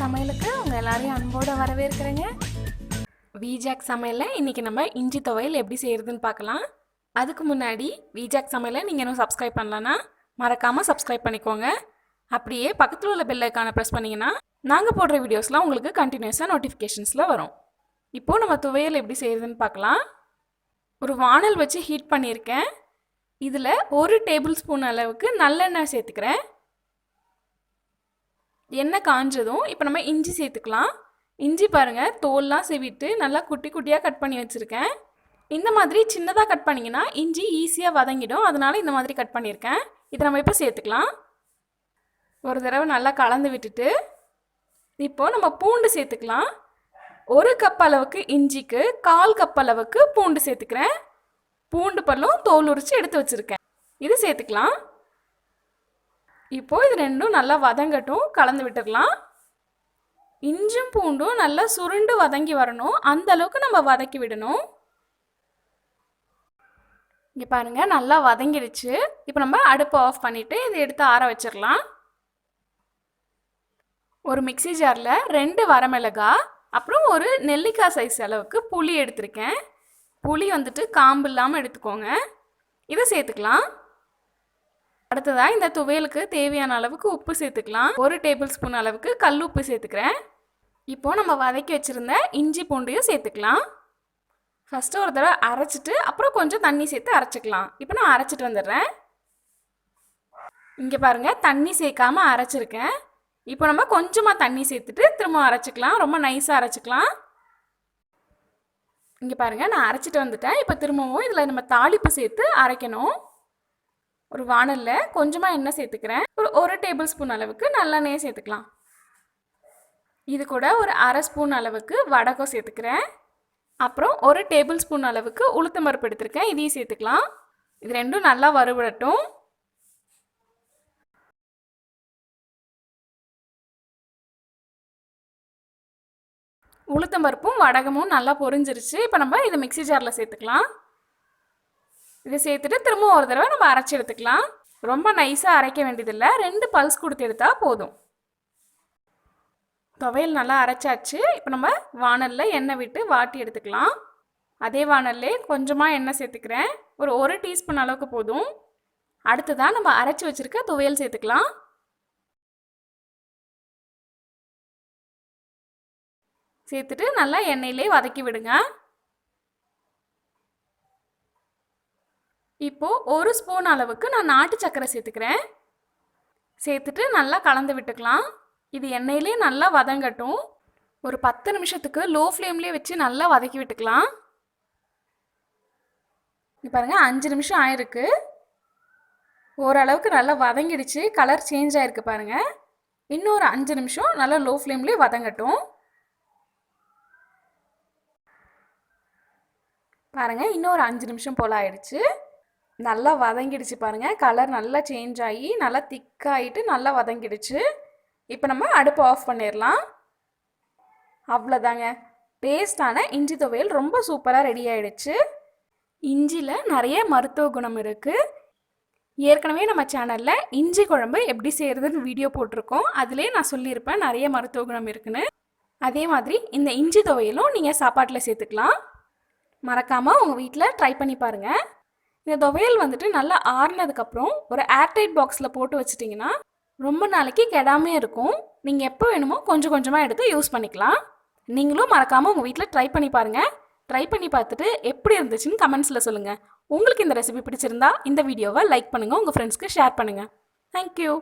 சமையலுக்கு உங்கள் எல்லாரையும் அன்போடு வரவேற்கிறேங்க. வீஜாக் சமையலில் இன்றைக்கி நம்ம இஞ்சி துவையல் எப்படி செய்கிறதுன்னு பார்க்கலாம். அதுக்கு முன்னாடி வீஜாக் சமையலை நீங்கள் இன்னும் சப்ஸ்கிரைப் பண்ணலன்னா மறக்காமல் சப்ஸ்கிரைப் பண்ணிக்கோங்க. அப்படியே பக்கத்தில் உள்ள பெல் ஐக்கானை ப்ரெஸ் பண்ணிங்கன்னா நாங்கள் போடுற வீடியோஸ்லாம் உங்களுக்கு கண்டினியூஸாக நோட்டிஃபிகேஷன்ஸில் வரும். இப்போது நம்ம துவையல் எப்படி செய்கிறதுன்னு பார்க்கலாம். ஒரு வானல் வச்சு ஹீட் பண்ணியிருக்கேன். இதில் ஒரு டேபிள் ஸ்பூன் அளவுக்கு நல்லெண்ணெய் சேர்த்துக்கிறேன். எண்ணெய் காஞ்சதும் இப்போ நம்ம இஞ்சி சேர்த்துக்கலாம். இஞ்சி பாருங்கள் தோல்லாம் செவிட்டு நல்லா குட்டி குட்டியாக கட் பண்ணி வச்சுருக்கேன். இந்த மாதிரி சின்னதாக கட் பண்ணிங்கன்னா இஞ்சி ஈஸியாக வதங்கிடும். அதனால் இந்த மாதிரி கட் பண்ணியிருக்கேன். இதை நம்ம இப்போ சேர்த்துக்கலாம். ஒரு தடவை நல்லா கலந்து விட்டுட்டு இப்போது நம்ம பூண்டு சேர்த்துக்கலாம். ஒரு கப் அளவுக்கு இஞ்சிக்கு கால் கப் அளவுக்கு பூண்டு சேர்த்துக்கிறேன். பூண்டு பல்லும் தோல் உரித்து எடுத்து வச்சுருக்கேன். இது சேர்த்துக்கலாம். இப்போது இது ரெண்டும் நல்லா வதங்கட்டும் கலந்து விட்டுக்கலாம். இஞ்சும் பூண்டும் நல்லா சுருண்டு வதங்கி வரணும். அந்த அளவுக்கு நம்ம வதக்கி விடணும். இங்கே பாருங்கள் நல்லா வதங்கிடுச்சு. இப்போ நம்ம அடுப்பை ஆஃப் பண்ணிவிட்டு இதை எடுத்து ஆற வச்சிடலாம். ஒரு மிக்சி ஜாரில் ரெண்டு வரமிளகா அப்புறம் ஒரு நெல்லிக்காய் சைஸ் அளவுக்கு புளி எடுத்திருக்கேன். புளி வந்துட்டு காம்பு இல்லாமல் எடுத்துக்கோங்க. இதை சேர்த்துக்கலாம். அடுத்ததாக இந்த துவையலுக்கு தேவையான அளவுக்கு உப்பு சேர்த்துக்கலாம். ஒரு டேபிள் ஸ்பூன் அளவுக்கு கல் உப்பு சேர்த்துக்கிறேன். இப்போ நம்ம வதக்கி வச்சுருந்த இஞ்சி பூண்டையும் சேர்த்துக்கலாம். ஃபஸ்ட்டு ஒரு தடவை அரைச்சிட்டு அப்புறம் கொஞ்சம் தண்ணி சேர்த்து அரைச்சிக்கலாம். இப்போ நான் அரைச்சிட்டு வந்துடுறேன். இங்கே பாருங்கள் தண்ணி சேர்க்காம அரைச்சிருக்கேன். இப்போ நம்ம கொஞ்சமாக தண்ணி சேர்த்துட்டு திரும்ப அரைச்சிக்கலாம். ரொம்ப நைஸாக அரைச்சிக்கலாம். இங்கே பாருங்கள் நான் அரைச்சிட்டு வந்துட்டேன். இப்போ திரும்பவும் இதில் நம்ம தாளிப்பு சேர்த்து அரைக்கணும். ஒரு வானலில் கொஞ்சமாக எண்ணெய் சேர்த்துக்கிறேன். ஒரு ஒரு டேபிள் ஸ்பூன் அளவுக்கு நல்லெண்ணெயை சேர்த்துக்கலாம். இது கூட ஒரு அரை ஸ்பூன் அளவுக்கு வடகம் சேர்த்துக்கிறேன். அப்புறம் ஒரு டேபிள் ஸ்பூன் அளவுக்கு உளுத்தம் பருப்பு எடுத்திருக்கேன். இதையும் சேர்த்துக்கலாம். இது ரெண்டும் நல்லா வறுபடட்டும். உளுத்தம்பருப்பும் வடகமும் நல்லா பொரிஞ்சிருச்சு. இப்போ நம்ம இதை மிக்சி ஜாரில் சேர்த்துக்கலாம். இதை சேர்த்துட்டு திரும்ப ஒரு தடவை நம்ம அரைச்சி எடுத்துக்கலாம். ரொம்ப நைஸாக அரைக்க வேண்டியதில்லை. ரெண்டு பல்ஸ் கொடுத்து எடுத்தால் போதும். துவையல் நல்லா அரைச்சாச்சு. இப்போ நம்ம வானலில் எண்ணெய் விட்டு வாட்டி எடுத்துக்கலாம். அதே வானல்லே கொஞ்சமாக எண்ணெய் சேர்த்துக்கிறேன். ஒரு ஒரு டீஸ்பூன் அளவுக்கு போதும். அடுத்ததாக நம்ம அரைச்சி வச்சுருக்க துவையல் சேர்த்துக்கலாம். சேர்த்துட்டு நல்லா எண்ணெயிலே வதக்கி விடுங்க. இப்போது ஒரு ஸ்பூன் அளவுக்கு நான் நாட்டு சர்க்கரை சேர்த்துக்கிறேன். சேர்த்துட்டு நல்லா கலந்து விட்டுக்கலாம். இது எண்ணெயிலே நல்லா வதங்கட்டும். ஒரு பத்து நிமிஷத்துக்கு லோ ஃப்ளேம்லேயே வச்சு நல்லா வதக்கி விட்டுக்கலாம். இப்போ பாருங்கள் அஞ்சு நிமிஷம் ஆயிருக்கு. ஓரளவுக்கு நல்லா வதங்கிடுச்சு. கலர் சேஞ்ச் ஆயிருக்கு பாருங்கள் இன்னொரு அஞ்சு நிமிஷம் நல்லா லோ ஃப்ளேம்லேயே வதங்கட்டும். பாருங்கள் இன்னொரு அஞ்சு நிமிஷம் போல் ஆயிடுச்சு. நல்லா வதங்கிடுச்சு பாருங்கள் கலர் நல்லா சேஞ்ச் ஆகி நல்லா திக்காகிட்டு நல்லா வதங்கிடுச்சு. இப்போ நம்ம அடுப்பு ஆஃப் பண்ணிடலாம். அவ்வளோதாங்க. பேஸ்டான இஞ்சி துவையல் ரொம்ப சூப்பராக ரெடி ஆகிடுச்சு இஞ்சியில் நிறைய மருத்துவ குணம் இருக்குது ஏற்கனவே நம்ம சேனலில் இஞ்சி குழம்பு எப்படி செய்கிறதுன்னு வீடியோ போட்டிருக்கோம். அதிலே நான் சொல்லியிருப்பேன் நிறைய மருத்துவ குணம் இருக்குன்னு. அதே மாதிரி இந்த இஞ்சி துவையலும் நீங்கள் சாப்பாட்டில் சேர்த்துக்கலாம். மறக்காமல் உங்கள் வீட்டில் ட்ரை பண்ணி பாருங்கள் இந்த துவையல் வந்துட்டு நல்லா ஆறுனதுக்கப்புறம் ஒரு ஏர்டைட் பாக்ஸில் போட்டு வச்சிட்டிங்கன்னா ரொம்ப நாளைக்கு கெடாமே இருக்கும். நீங்கள் எப்போ வேணுமோ கொஞ்சம் கொஞ்சமாக எடுத்து யூஸ் பண்ணிக்கலாம். நீங்களும் மறக்காமல் உங்கள் வீட்டில் ட்ரை பண்ணி பாருங்கள் ட்ரை பண்ணி பார்த்துட்டு எப்படி இருந்துச்சுன்னு கமெண்ட்ஸில் சொல்லுங்கள் உங்களுக்கு இந்த ரெசிபி பிடிச்சிருந்தா இந்த வீடியோவை லைக் பண்ணுங்கள் உங்கள் ஃப்ரெண்ட்ஸ்க்கு ஷேர் பண்ணுங்கள் தேங்க்யூ